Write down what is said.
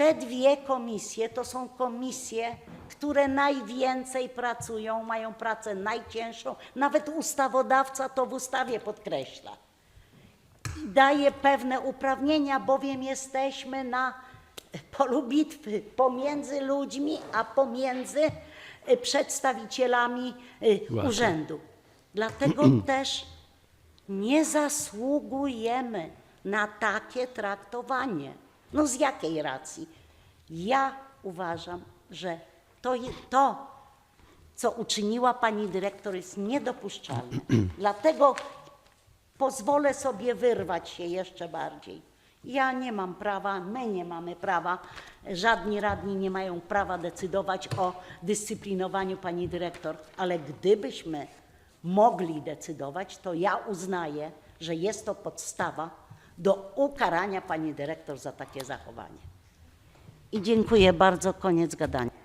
Te dwie komisje to są komisje, które najwięcej pracują, mają pracę najcięższą. Nawet ustawodawca to w ustawie podkreśla. Daje pewne uprawnienia, bowiem jesteśmy na polu bitwy pomiędzy ludźmi, a pomiędzy y, przedstawicielami y, urzędu. Dlatego też nie zasługujemy na takie traktowanie. No z jakiej racji? Ja uważam, że to, to co uczyniła pani dyrektor, jest niedopuszczalne. Dlatego pozwolę sobie wyrwać się jeszcze bardziej. Ja nie mam prawa, my nie mamy prawa, żadni radni nie mają prawa decydować o dyscyplinowaniu pani dyrektor, ale gdybyśmy mogli decydować, to ja uznaję, że jest to podstawa do ukarania pani dyrektor za takie zachowanie. I dziękuję bardzo, koniec gadania.